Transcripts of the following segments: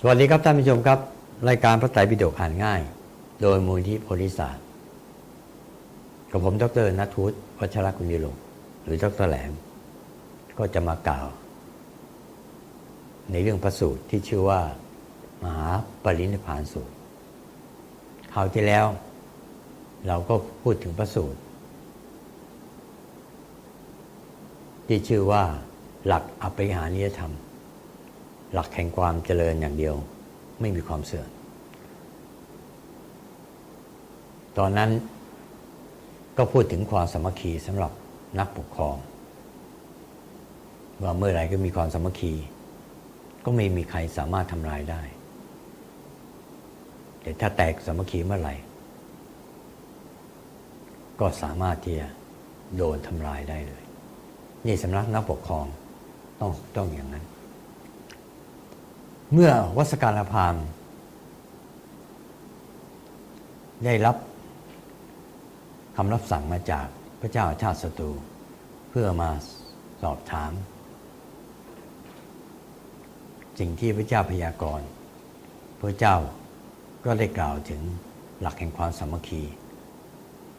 สวัสดีครับท่านผู้ชมครับ รายการพระไตรปิฎกอ่านง่าย โดยมูลที่โพลิศาสตร์กับผมดรนัทวุฒิวัชรกุลยิโลหรือดรแหลม ก็จะมากล่าว ในเรื่องพระสูตรที่ชื่อว่า มหาปรินิพานสูตรคราวที่แล้ว เราก็พูดถึงพระสูตร ที่ชื่อว่าหลักอภิหานิยธรรม หลักแห่งความเจริญอย่างเดียว ไม่มีความเสื่อมตอนนั้นก็พูดถึงความสามัคคีสำหรับนักปกครอง ว่าเมื่อไรก็มีความสามัคคี ก็ไม่มีใครสามารถทำลายได้ แต่ถ้าแตกสามัคคีเมื่อไหร่ ก็สามารถที่จะโดนทำลายได้เลย นี่สำนักนักปกครองต้องต้องอย่างนั้น เมื่อวัสการพามได้รับคำรับสั่งมาจากพระเจ้าชาติศัตรูเพื่อมาสอบถาม สิ่งที่พระเจ้าพยากรณ์พระเจ้าก็ได้กล่าวถึงหลักแห่งความสามัคคี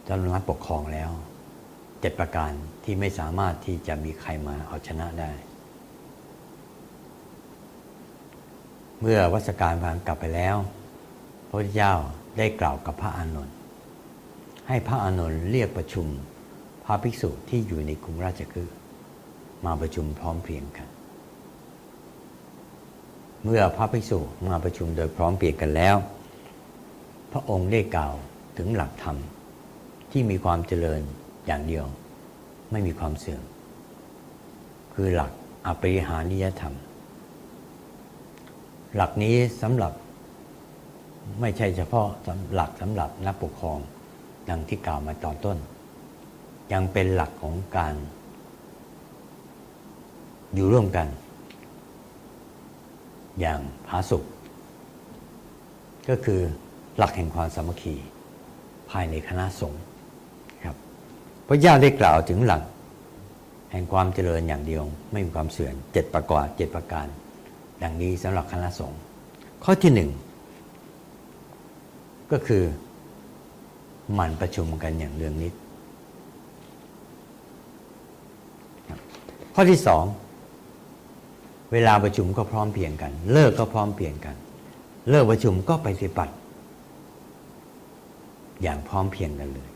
จำนวนปกครองแล้วเจ็ดประการที่ไม่สามารถที่จะมีใครมาเอาชนะได้ เมื่อวัสการพานกลับไปแล้ว พระพุทธเจ้าได้กล่าวกับพระอานนท์ให้พระอานนท์เรียกประชุมพระภิกษุที่อยู่ในกรุงราชคฤห์มาประชุมพร้อมเพรียงกัน เมื่อพระภิกษุมาประชุมโดยพร้อมเพรียงกันแล้ว พระองค์ได้กล่าวถึงหลักธรรมที่มีความเจริญอย่างเดียว ไม่มีความเสื่อมคือหลักอปริหานิยธรรม หลักนี้สำหรับไม่ใช่เฉพาะหลักสำหรับนักปกครองดังที่กล่าวมาตอนต้น ยังเป็นหลักของการ อยู่ร่วมกัน อย่างผาสุกก็คือหลักแห่งความสามัคคีภายในคณะสงฆ์ครับพระเจ้าได้กล่าวถึงหลัก แห่งความเจริญอย่างเดียว ไม่มีความเสื่อมเจ็ดประกอบเจ็ดประการ ดังนี้สำหรับคณะสงฆ์ข้อที่หนึ่งก็คือหมั่นประชุมกันอย่างเรื่องนิด ข้อที่สองเวลาประชุมก็พร้อมเพียงกัน เลิกก็พร้อมเพียงกัน เลิกประชุมก็ไปฏิบัติ อย่างพร้อมเพียงกันเลย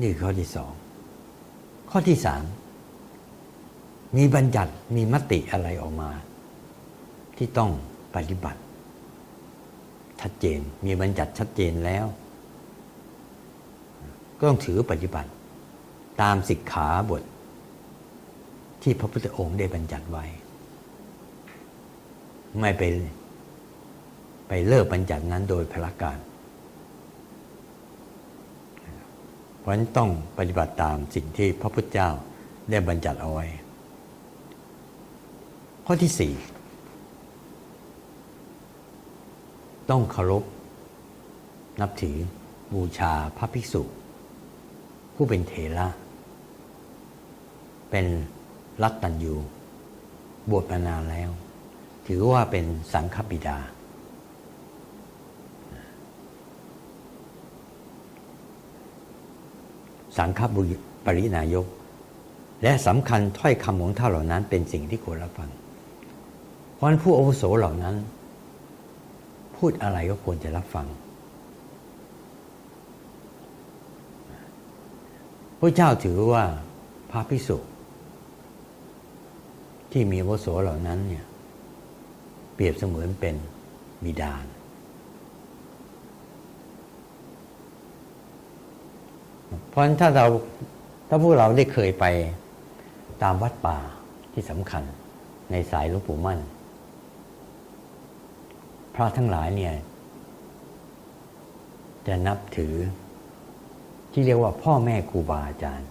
นี่คือข้อที่สองข้อที่สามมีบัญญัติมีมติอะไรออกมา ที่ต้องปฏิบัติ ชัดเจนมีบัญญัติชัดเจนแล้ว ก็ต้องถือปฏิบัติ ตามสิกขาบท ที่พระพุทธองค์ได้บัญญัติไว้ ไม่ไปไปเลิกบัญญัตินั้นโดยพละการเพราะฉะนั้นต้องปฏิบัติตามสิ่งที่พระพุทธเจ้าได้บัญญัติเอาไว้ ข้อที่สี่ ต้องเคารพ นับถือบูชาพระภิกษุ ผู้เป็นเถระเป็นรัตตัญยูบวชมานานแล้ว ถือว่าเป็นสังฆบิดา สังฆบุปรินายก และสำคัญถ้อยคำของท่านเหล่านั้นเป็นสิ่งที่ควรรับฟัง เพราะผู้อาวุโสเหล่านั้น พูดอะไรก็ควรจะรับฟังพระเจ้าถือว่าพระพิสุที่มีวุโสเหล่านั้นเนี่ยเปรียบเสมือนเป็นบิดาเพราะฉะนั้นถ้าเราถ้าพวกเราได้เคยไปตามวัดป่าที่สำคัญในสายหลวงปู่มั่น พระทั้งหลายเนี่ยจะนับถือที่เรียกว่าพ่อแม่ครูบาอาจารย์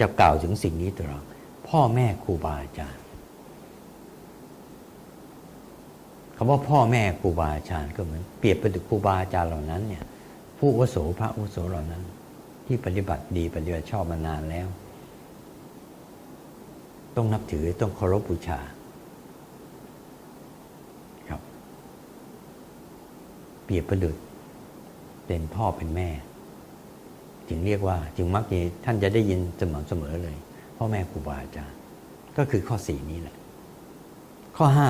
จะกล่าวถึงสิ่งนี้ตลอดพ่อแม่ครูบาอาจารย์คำว่าพ่อแม่ครูบาอาจารย์ก็เหมือนเปรียบเป็นครูบาอาจารย์เหล่านั้นเนี่ยผู้อาวุโสพระอาวุโสเหล่านั้น ที่ปฏิบัติดีปฏิบัติชอบมานานแล้ว ต้องนับถือต้องเคารพบูชาครับ เปรียบประดุจเป็นพ่อเป็นแม่ จึงเรียกว่าจึงมักจะท่านจะได้ยินเสมอเสมอเลย พ่อแม่ครูบาอาจารย์ก็คือข้อสี่นี้แหละ ข้อห้า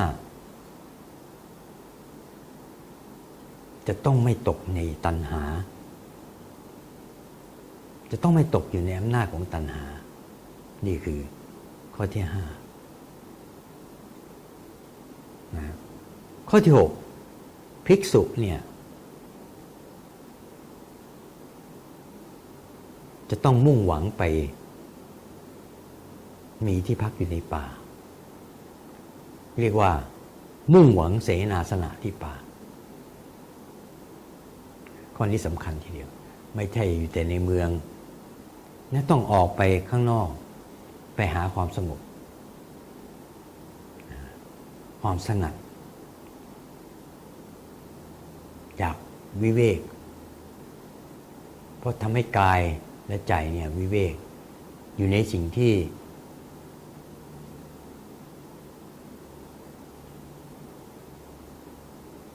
จะต้องไม่ตกในตัณหา จะต้องไม่ตกอยู่ในอำนาจของตัณหา นี่คือข้อที่ห้านะข้อที่หก ภิกษุเนี่ยจะต้องมุ่งหวังไป มีที่พักอยู่ในป่า เรียกว่า มุ่งหวังเสนาสนะที่ป่าข้อนี้สำคัญทีเดียว ไม่ใช่อยู่แต่ในเมืองนะต้องออกไปข้างนอก ไปหาความสงบความสงัด จาก วิเวก เพราะทำให้กายและใจเนี่ยวิเวก อยู่ในสิ่งที่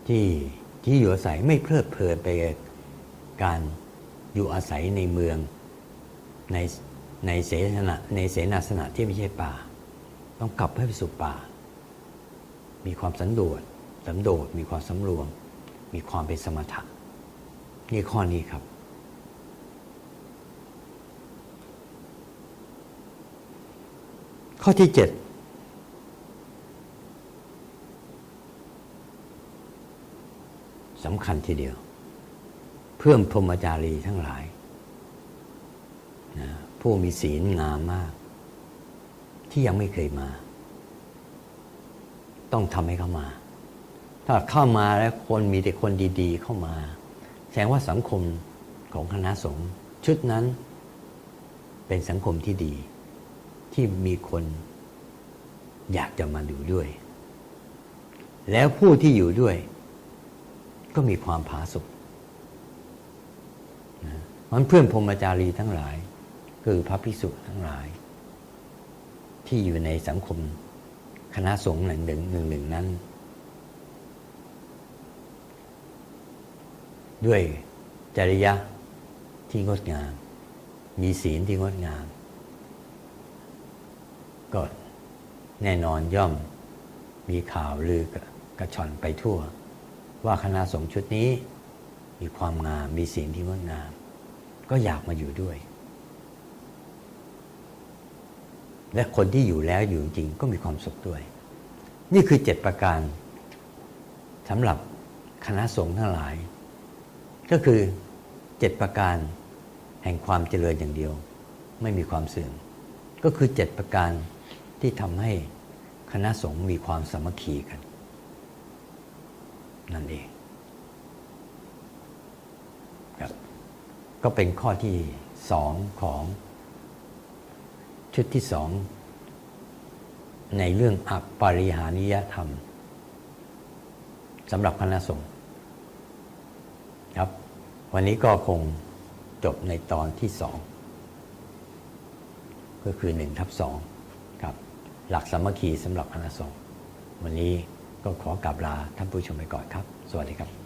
ที่ที่อยู่อาศัยไม่เพลิดเพลินไปกับการอยู่อาศัยในเมืองในในเสนาในเสนาสนะที่ไม่ใช่ป่า ต้องกลับให้ไปสู่ป่า มีความสันโดษสันโดษมีความสำรวม มีความเป็นสมถะนี่ข้อนี้ครับ ข้อที่เจ็ดสำคัญทีเดียว เพื่อมพรหมจารีทั้งหลายนะผู้มีศีลงามมาก ที่ยังไม่เคยมา ต้องทำให้เขามา ถ้าเข้ามาแล้วคนมีแต่คนดีๆ เข้ามา แสดงว่าสังคมของคณะสงฆ์ชุดนั้น เป็นสังคมที่ดี ที่มีคนอยากจะมาอยู่ด้วย แล้วผู้ที่อยู่ด้วย ก็มีความผาสุกนะมันเพื่อนพรมจารีทั้งหลาย คือพระภิกษุทั้งหลาย ที่อยู่ในสังคมคณะสงฆ์หนึ่งหนึ่งหนึ่งนึ่งนั้ ด้วยจริยะที่งดงาม มีศีลที่งดงาม ก็แน่นอนย่อมมีข่าวลือกระกระชอนไปทั่ว ว่าคณะสงฆ์ชุดนี้ มีความงาม มีศีลที่งดงาม ก็อยากมาอยู่ด้วย และคนที่อยู่แล้วอยู่จริงก็มีความสุขด้วย นี่คือเจ็ดประการสำหรับคณะสงฆ์ทั้งหลาย ก็คือเจ็ดประการแห่งความเจริญอย่างเดียว ไม่มีความเสื่อม ก็คือเจ็ดประการที่ทำให้คณะสงฆ์มีความสามัคคีกัน นั่นเองครับก็เป็นข้อที่สองของชุดที่สองในเรื่องอปาริหานิยธรรมสำหรับคณะสงฆ์ วันนี้ก็คงจบในตอนที่สองก็คือหนึ่งทับสองครับหลักสามัคคีสำหรับคณะสงฆ์วันนี้ก็ขอกลับลาท่านผู้ชมไปก่อนครับ สวัสดีครับ